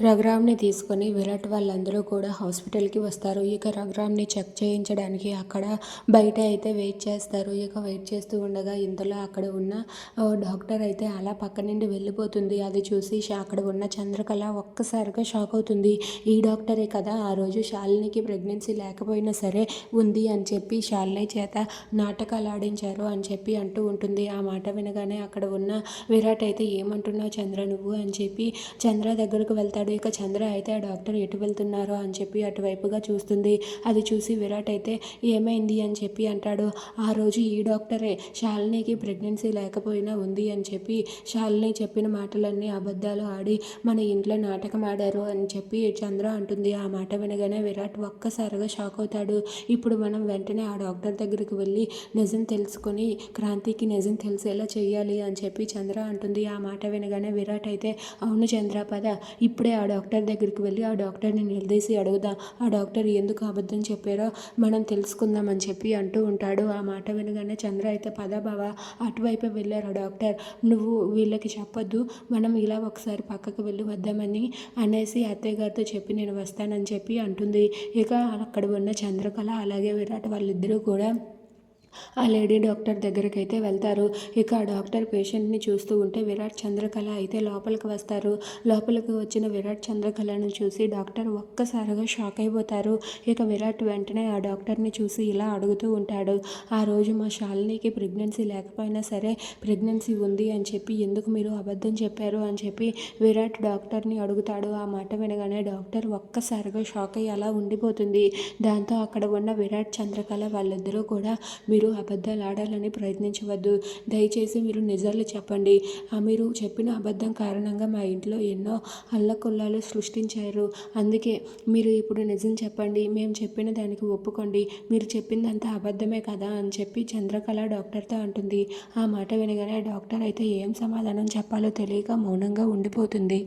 రఘురామ్ని తీసుకొని విరాట్ వాళ్ళందరూ కూడా హాస్పిటల్కి వస్తారు. ఇక రఘురామ్ని చెక్ చేయించడానికి అక్కడ బయట అయితే వెయిట్ చేస్తారు. ఇక వెయిట్ చేస్తూ ఉండగా ఇంతలో అక్కడ ఉన్న డాక్టర్ అయితే అలా పక్క నుండి వెళ్ళిపోతుంది. అది చూసి అక్కడ ఉన్న చంద్రకళ ఒక్కసారిగా షాక్ అవుతుంది. ఈ డాక్టరే కదా ఆ రోజు శాలినికి ప్రెగ్నెన్సీ లేకపోయినా సరే ఉంది అని చెప్పి శాలిని చేత నాటకాలు ఆడించారు అని చెప్పి అంటూ ఉంటుంది. ఆ మాట వినగానే అక్కడ ఉన్న విరాట్ అయితే ఏమంటున్నావు చంద్ర నువ్వు అని చెప్పి చంద్ర దగ్గరకు వెళ్తాడు. ఇక చంద్ర అయితే ఆ డాక్టర్ ఎటు వెళ్తున్నారో అని చెప్పి అటువైపుగా చూస్తుంది. అది చూసి విరాట్ అయితే ఏమైంది అని చెప్పి అంటాడు. ఆ రోజు ఈ డాక్టరే శాలినికి ప్రెగ్నెన్సీ లేకపోయినా ఉంది అని చెప్పి శాలిని చెప్పిన మాటలన్నీ అబద్ధాలు ఆడి మన ఇంట్లో నాటకం ఆడారు అని చెప్పి చంద్ర అంటుంది. ఆ మాట వినగానే విరాట్ ఒక్కసారిగా షాక్ అవుతాడు. ఇప్పుడు మనం వెంటనే ఆ డాక్టర్ దగ్గరికి వెళ్ళి నిజం తెలుసుకొని క్రాంతికి నిజం తెలిసేలా చేయాలి అని చెప్పి చంద్ర అంటుంది. ఆ మాట వినగానే విరాట్ అయితే అవును చంద్ర పద. ఇప్పుడే ఆ డాక్టర్ దగ్గరికి వెళ్ళి ఆ డాక్టర్ని నిలదీసి అడుగుదాం? ఆ డాక్టర్ ఎందుకు అబద్ధం చెప్పారో మనం తెలుసుకుందాం అని చెప్పి అంటూ ఉంటాడు. ఆ మాట వినగానే చంద్ర అయితే పద బావ అటువైపు వెళ్ళారు ఆ డాక్టర్? నువ్వు వీళ్ళకి చెప్పొద్దు. మనం ఇలా ఒకసారి పక్కకు వెళ్ళి వద్దామని అనేసి అత్తయ్య గారితో చెప్పి నేను వస్తానని చెప్పి అంటుంది. ఇక అక్కడ ఉన్న చంద్రకళ అలాగే విరాట్ వాళ్ళిద్దరూ కూడా ఆ లేడీ డాక్టర్ దగ్గరికి అయితే వెళ్తారు. ఇక ఆ డాక్టర్ పేషెంట్ని చూస్తూ ఉంటే విరాట్ చంద్రకళ అయితే లోపలికి వస్తారు. లోపలికి వచ్చిన విరాట్ చంద్రకళను చూసి డాక్టర్ ఒక్కసారిగా షాక్ అయిపోతారు. ఇక విరాట్ వెంటనే ఆ డాక్టర్ని చూసి ఇలా అడుగుతూ ఉంటాడు. ఆ రోజు మా శాలినికి ప్రెగ్నెన్సీ లేకపోయినా సరే ప్రెగ్నెన్సీ ఉంది అని చెప్పి ఎందుకు మీరు అబద్ధం చెప్పారు? అని చెప్పి విరాట్ డాక్టర్ని అడుగుతాడు. ఆ మాట వినగానే డాక్టర్ ఒక్కసారిగా షాక్ అయ్యి అలా ఉండిపోతుంది. దాంతో అక్కడ ఉన్న విరాట్ చంద్రకళ వాళ్ళిద్దరూ కూడా మీరు అబద్ధాలు ఆడాలని ప్రయత్నించవద్దు. దయచేసి మీరు నిజాలు చెప్పండి. మీరు చెప్పిన అబద్ధం కారణంగా మా ఇంట్లో ఎన్నో అల్లకొల్లాలు సృష్టించారు. అందుకే మీరు ఇప్పుడు నిజం చెప్పండి. మేము చెప్పిన దానికి ఒప్పుకోండి. మీరు చెప్పిందంతా అబద్ధమే కదా అని చెప్పి చంద్రకళ డాక్టర్తో అంటుంది. ఆ మాట వినగానే డాక్టర్ అయితే ఏం సమాధానం చెప్పాలో తెలియక మౌనంగా ఉండిపోతుంది.